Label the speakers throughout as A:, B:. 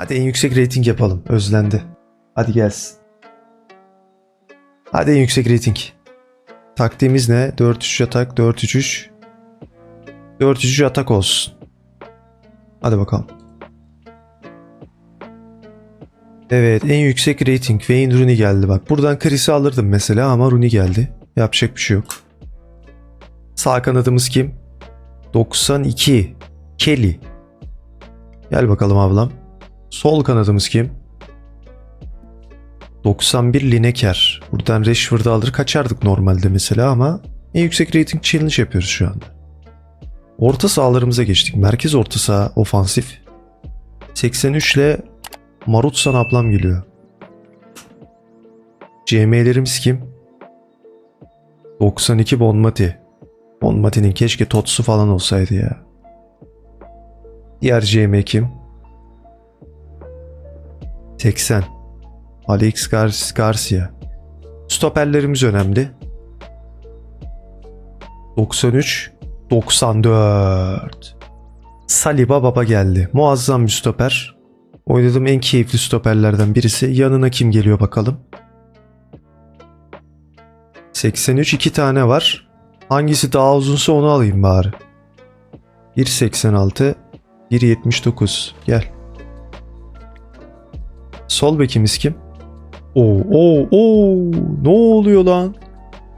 A: Hadi en yüksek rating yapalım. Özlendi. Hadi gelsin. Hadi en yüksek rating. Taktiğimiz ne? 4-3 atak, 4-3-3. 4-3-3 atak olsun. Hadi bakalım. Evet en yüksek rating Wayne Rooney geldi bak. Buradan Chris'i alırdım mesela ama Rooney geldi. Yapacak bir şey yok. Sağ kanadımız kim? 92. Kelly. Gel bakalım ablam. Sol kanadımız kim? 91 Lineker. Buradan Rashford'u alır kaçardık normalde mesela ama en yüksek rating challenge yapıyoruz şu anda. Orta sahalarımıza geçtik. Merkez orta saha ofansif. 83 ile Marutsan ablam geliyor. CM'lerimiz kim? 92 Bonmati. Bonmati'nin keşke Totsu falan olsaydı ya. Diğer CM kim? 80. Alex Gar- Garcia. Stoperlerimiz önemli. 93. 94. Saliba Baba geldi. Muazzam bir stoper. Oynadığım en keyifli stoperlerden birisi. Yanına kim geliyor bakalım. 83 iki tane var. Hangisi daha uzunsa onu alayım bari. 1.86 1.79 gel. Sol bekimiz kim? Oo oo oo ne oluyor lan?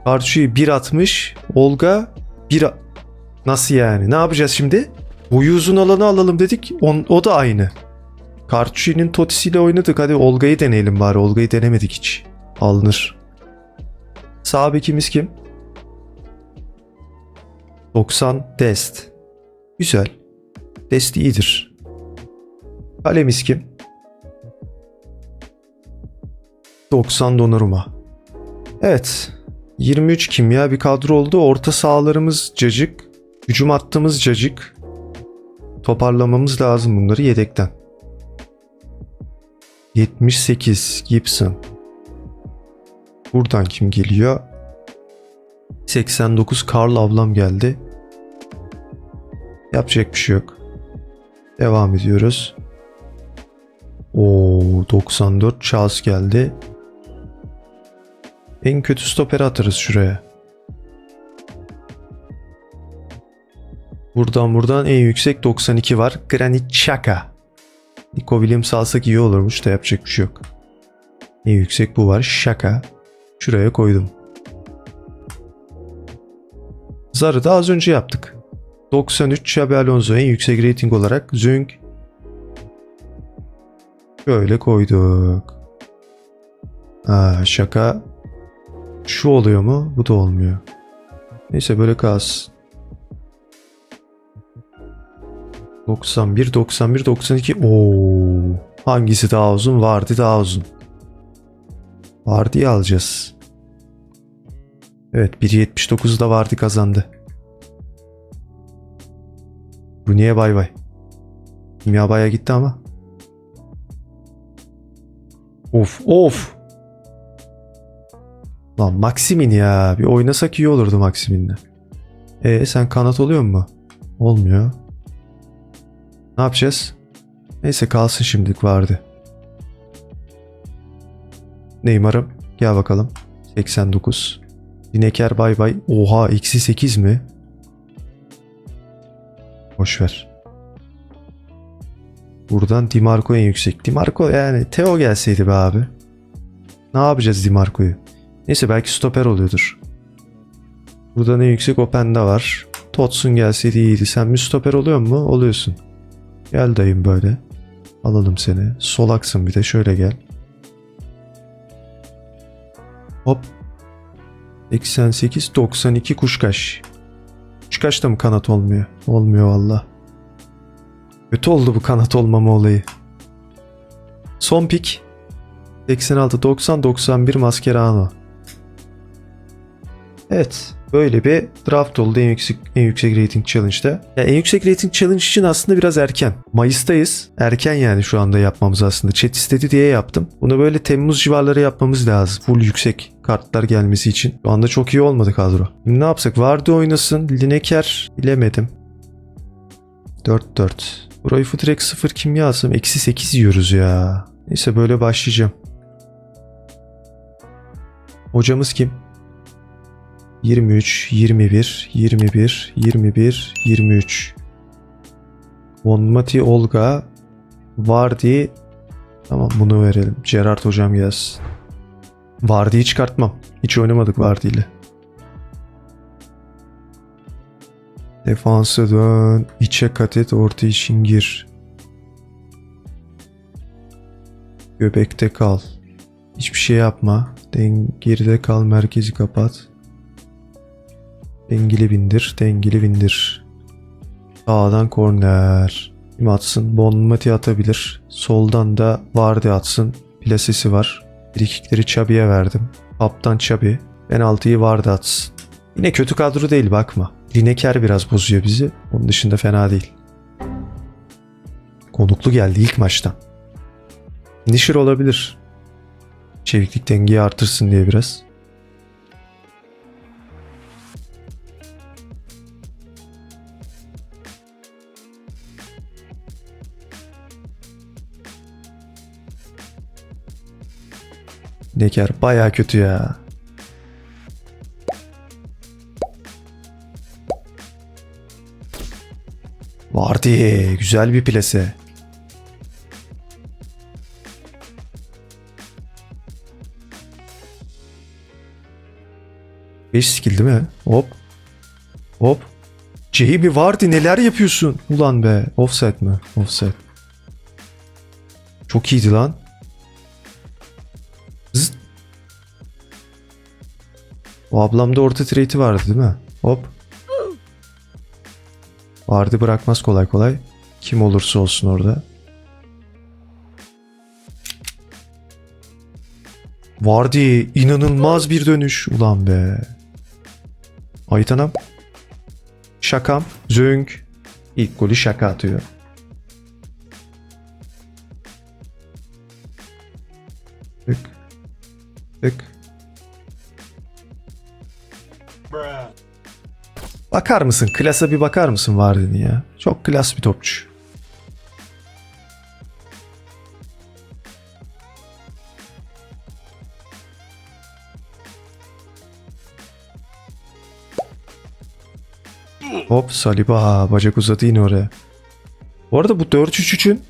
A: Karşıyı 1.60 Olga 1 Nasıl yani? Ne yapacağız şimdi? Boyu uzun alanı alalım dedik. On, o da aynı. Karçu'nun totisiyle oynadık. Hadi Olga'yı deneyelim bari. Olga'yı denemedik hiç. Alınır. Sağ bekimiz kim? 90 Dest. Güzel. Dest iyidir. Kalemiz kim? 90 Donnarumma. Evet. 23 kimya bir kadro oldu. Orta sahalarımız cacık. Hücum hattımız cacık. Toparlamamız lazım bunları yedekten. 78 Gibson. Buradan kim geliyor? 89 Karl ablam geldi. Yapacak bir şey yok. Devam ediyoruz. Oo 94 Charles geldi. En kötü stoperi atarız şuraya. Buradan buradan en yüksek 92 var. Granit Xhaka. Nico Williams alsak iyi olurmuş da yapacak bir şey yok. En yüksek bu var. Şaka. Şuraya koydum. Zarı da az önce yaptık. 93 Xabi Alonso en yüksek rating olarak Zünk. Şöyle koyduk. Aa, şaka. Şu oluyor mu? Bu da olmuyor. Neyse böyle kalsın. 91, 91, 92. Oo. Hangisi daha uzun? Vardy daha uzun. Vardy'yi alacağız. Evet 1.79'da Vardy kazandı. Bu niye bay bay? Kimya baya gitti ama. Of of. Lan Maximin ya. Bir oynasak iyi olurdu Maximin'le. E sen kanat oluyor mu? Olmuyor. Ne yapacağız? Neyse kalsın şimdilik vardı. Neymar'ım gel bakalım. 89. Dineker bay bay. Oha eksi 8 mi? Boş ver. Buradan Dimarco en yüksek. Dimarco yani Teo gelseydi be abi. Ne yapacağız Dimarco'yu? Neyse belki stoper oluyordur. Buradan en yüksek Openda var. Totsun gelseydi iyiydi. Sen mi stoper oluyor mu? Oluyorsun. Gel dayım böyle. Alalım seni. Solaksın bir de şöyle gel. Hop. 88 92 kuşkaş. Kuşkaş da mı kanat olmuyor? Olmuyor valla. Kötü oldu bu kanat olmama olayı. Son pik. 86 90 91 Mascherano. Evet. Böyle bir draft oldu en yüksek, en yüksek rating challenge'da. Ya en yüksek rating challenge için aslında biraz erken. Mayıs'tayız. Erken yani şu anda yapmamız aslında. Chat istedi diye yaptım. Bunu böyle Temmuz civarları yapmamız lazım. Full yüksek kartlar gelmesi için. Şu anda çok iyi olmadı kadro. Şimdi ne yapsak? Vardı oynasın. Lineker bilemedim. 4-4. Burayı Futrek 0 kimya alsam eksi 8 yiyoruz ya. Neyse böyle başlayacağım. Hocamız kim? 23, 21, 21, 21, 23. Vonmati Olga, Vardy. Tamam bunu verelim. Gerard hocam yaz. Vardy'yi çıkartmam. Hiç oynamadık Vardy ile. Defansa dön. içe kat et. Orta için gir. Göbekte kal. Hiçbir şey yapma. Den geride kal. Merkezi kapat. Dengili bindir. Dengili bindir. Sağdan korner. Kim atsın? Bonmati atabilir. Soldan da Vardy atsın. Plasesi var. Frikikleri Çabi'ye verdim. Kaptan Çabi. Penaltıyı Vardy atsın. Yine kötü kadro değil bakma. Lineker biraz bozuyor bizi. Onun dışında fena değil. Konuklu geldi ilk maçtan. Finisher olabilir. Çeviklik dengeyi artırsın diye biraz. Neker baya kötü ya. Vardı güzel bir plase. Beş skill değil mi? Hop. Hop. Jamie Vardy neler yapıyorsun? Ulan be. Offset mi? Offset. Çok iyiydi lan. O ablamda orta trade'i vardı değil mi? Hop. Vardı bırakmaz kolay kolay. Kim olursa olsun orada. Vardı inanılmaz bir dönüş. Ulan be. Aytanam. Şakam. Zönk. İlk golü şaka atıyor. Tık. Tık. Bakar mısın? Klasa bir bakar mısın Vardy'nin ya? Çok klas bir topçu. Hop Saliba bacak uzadı yine oraya. Bu arada bu 4-3-3'ün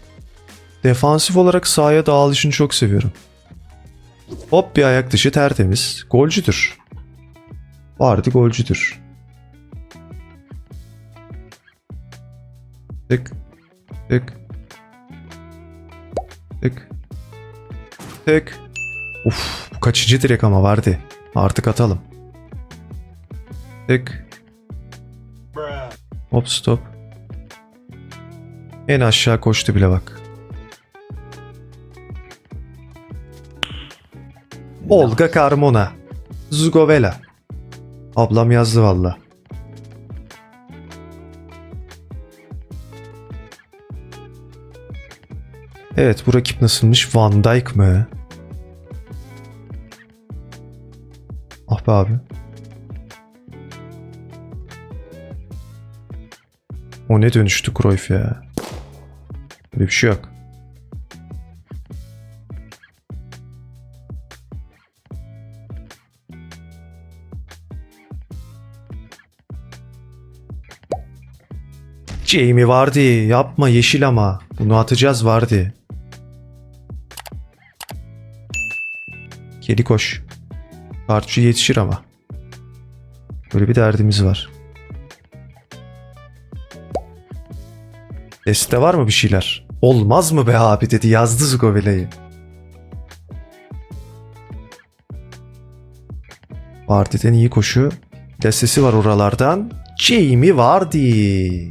A: defansif olarak sahaya dağılışını çok seviyorum. Hop bir ayak dışı tertemiz. Golcüdür. Vardı golcüdür. Tık. Tık. Tık. Tık. Uf, bu kaçıncı direk ama vardı. Artık atalım. Tık. Hop stop. En aşağı koştu bile bak. Olga Carmona. Zugovela. Ablam yazdı valla. Evet bu rakip nasılmış? Van Dijk mı? Ah be abi. O ne dönüştü Cruyff ya? Böyle bir şey yok. Jamie Vardy yapma yeşil ama. Bunu atacağız Vardy. Kedi koş. Kartçı yetişir ama. Böyle bir derdimiz var. Deste var mı bir şeyler? Olmaz mı be abi dedi yazdı Zugovele'yi. Vardy'den iyi koşu. Destesi var oralardan. Jamie Vardy.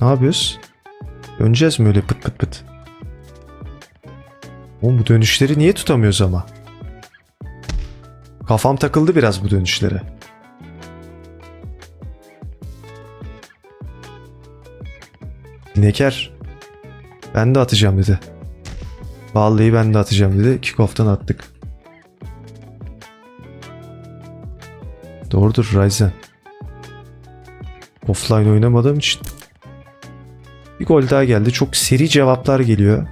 A: Ne yapıyoruz? Döneceğiz mi öyle pıt pıt pıt? Oğlum bu dönüşleri niye tutamıyoruz ama? Kafam takıldı biraz bu dönüşlere. Neker. Ben de atacağım dedi. Vallahi ben de atacağım dedi. Kickoff'tan attık. Doğrudur Ryzen. Offline oynamadığım için. Bir gol daha geldi. Çok seri cevaplar geliyor.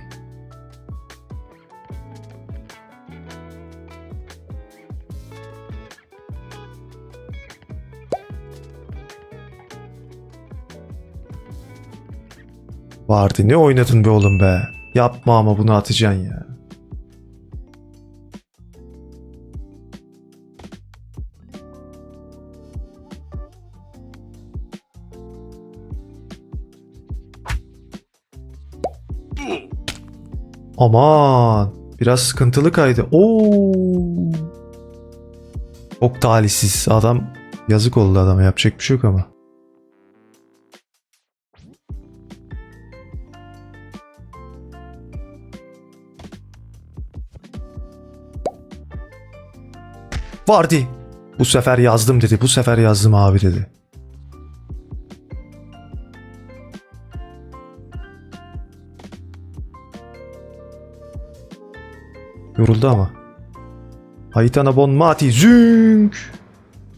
A: Vardı ne oynadın be oğlum be. Yapma ama bunu atacaksın ya. Aman. Biraz sıkıntılı kaydı. Oo. Çok talihsiz. Adam yazık oldu adama. Yapacak bir şey yok ama. Vardı. Bu sefer yazdım dedi. Bu sefer yazdım abi dedi. Yoruldu ama. Haitana Bon Mati Zünk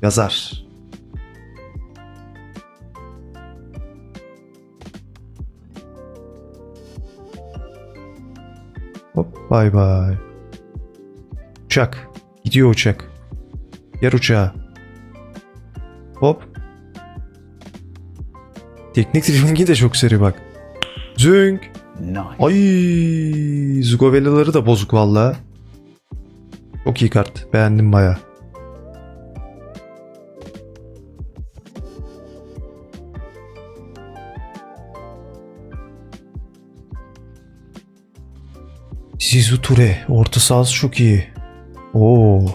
A: yazar. Hop bay bay. Uçak. Gidiyor uçak. Yer uçağı. Hop. Teknik driblingi de çok seri bak. Zünk.
B: Nice.
A: Ay, Zugovelaları da bozuk valla. Çok iyi kart. Beğendim baya. Zizu Ture. Orta sahası çok iyi. Oo,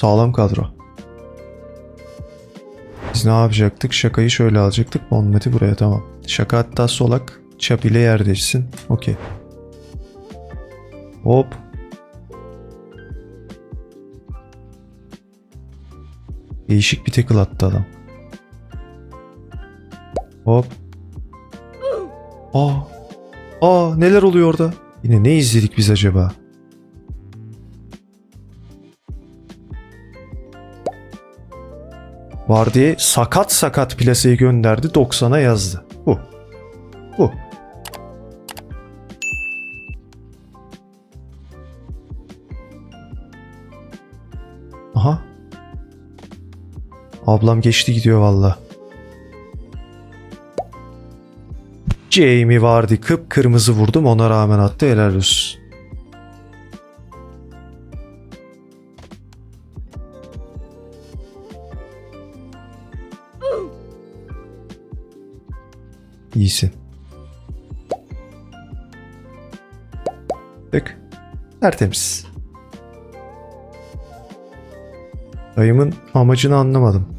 A: sağlam kadro. Biz ne yapacaktık? Şakayı şöyle alacaktık. Monmeti buraya tamam. Şaka hatta solak. Çap ile yer değişsin. Okey. Hop. Değişik bir tackle attı adam. Hop. Aa. Aa neler oluyor orada? Yine ne izledik biz acaba? Vardiye sakat sakat plaseyi gönderdi 90'a yazdı. Bu. Bu. Ablam geçti gidiyor valla. Jamie vardı kıpkırmızı vurdum ona rağmen attı helal olsun. İyisin. Tık. Tertemiz. Dayımın amacını anlamadım.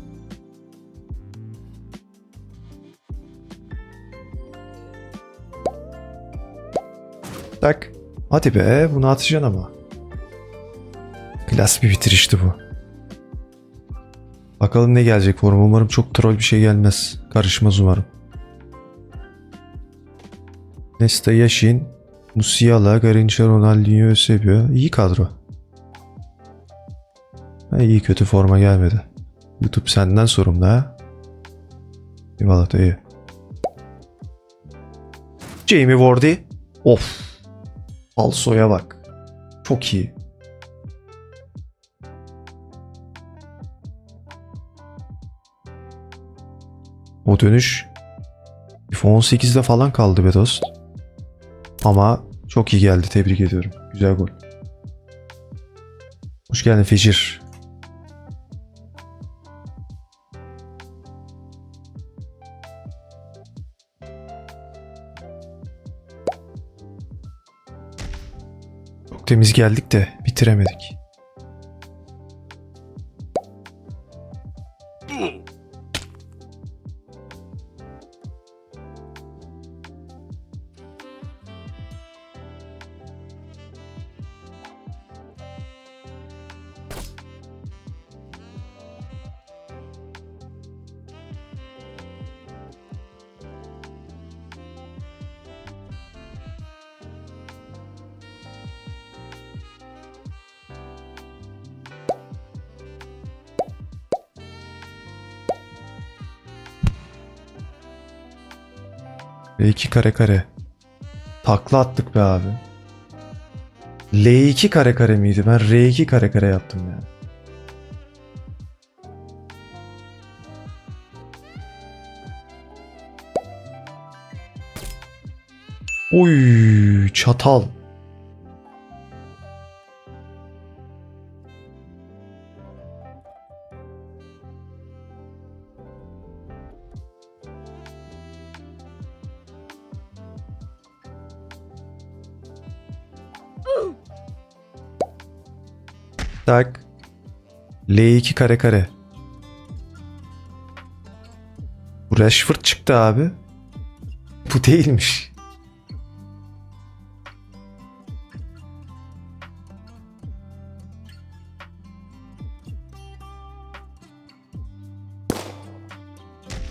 A: Tak. Hadi be bunu atacaksın ama. Klas bir bitirişti bu. Bakalım ne gelecek form. Umarım çok troll bir şey gelmez. Karışmaz umarım. Nesta Yashin, Musiala, Garinca, Ronaldinho, Eusebio. İyi kadro. Ha, iyi kötü forma gelmedi. YouTube senden sorumlu ha. Eyvallah dayı. Jamie Vardy. Of. Also'ya bak. Çok iyi. O dönüş iPhone 18'de falan kaldı be dost. Ama çok iyi geldi. Tebrik ediyorum. Güzel gol. Hoş geldin Fecir. Temiz geldik de bitiremedik. R2 kare kare. Takla attık be abi. L2 kare kare miydi? Ben R2 kare kare yaptım ya. Oy çatal. Tak. L2 kare kare. Bu Rashford çıktı abi. Bu değilmiş.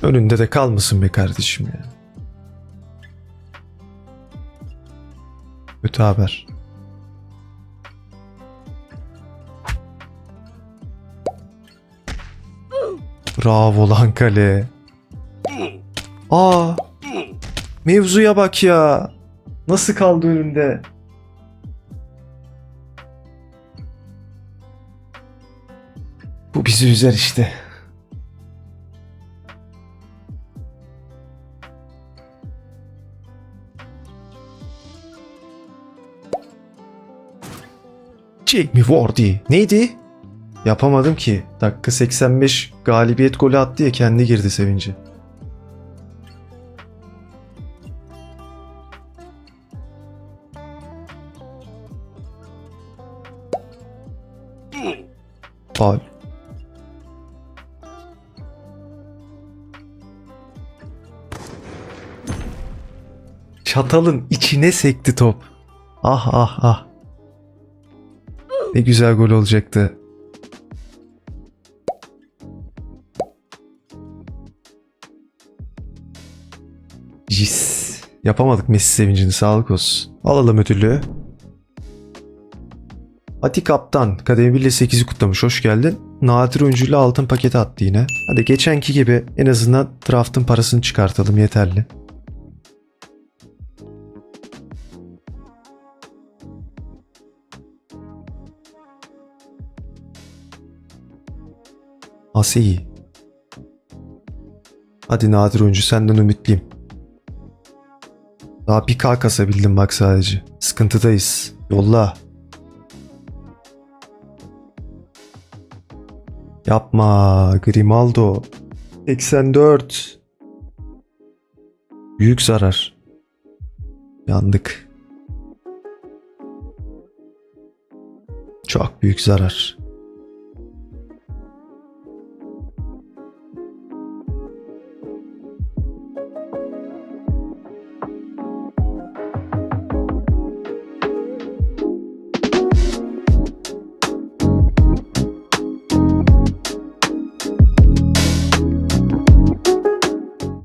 A: Önünde de kalmasın be kardeşim ya. Kötü haber. Bravo lan kale. Aa. Mevzuya bak ya. Nasıl kaldı önünde? Bu bizi üzer işte. Jamie Vardy. Neydi? Yapamadım ki. Dakika 85 galibiyet golü attı ya kendi girdi sevinci. Faul. Çatalın içine sekti top. Ah ah ah. Ne güzel gol olacaktı. Yapamadık Messi sevincini sağlık olsun. Alalım ödülü. Ati Kaptan kademi 1 ile 8'i kutlamış hoş geldin. Nadir oyuncuyla altın paketi attı yine. Hadi geçenki gibi en azından draftın parasını çıkartalım yeterli. Asi. Hadi nadir oyuncu senden ümitliyim. Daha bir K kasabildim bak sadece. Sıkıntıdayız. Yolla. Yapma Grimaldo. 84. Büyük zarar. Yandık. Çok büyük zarar.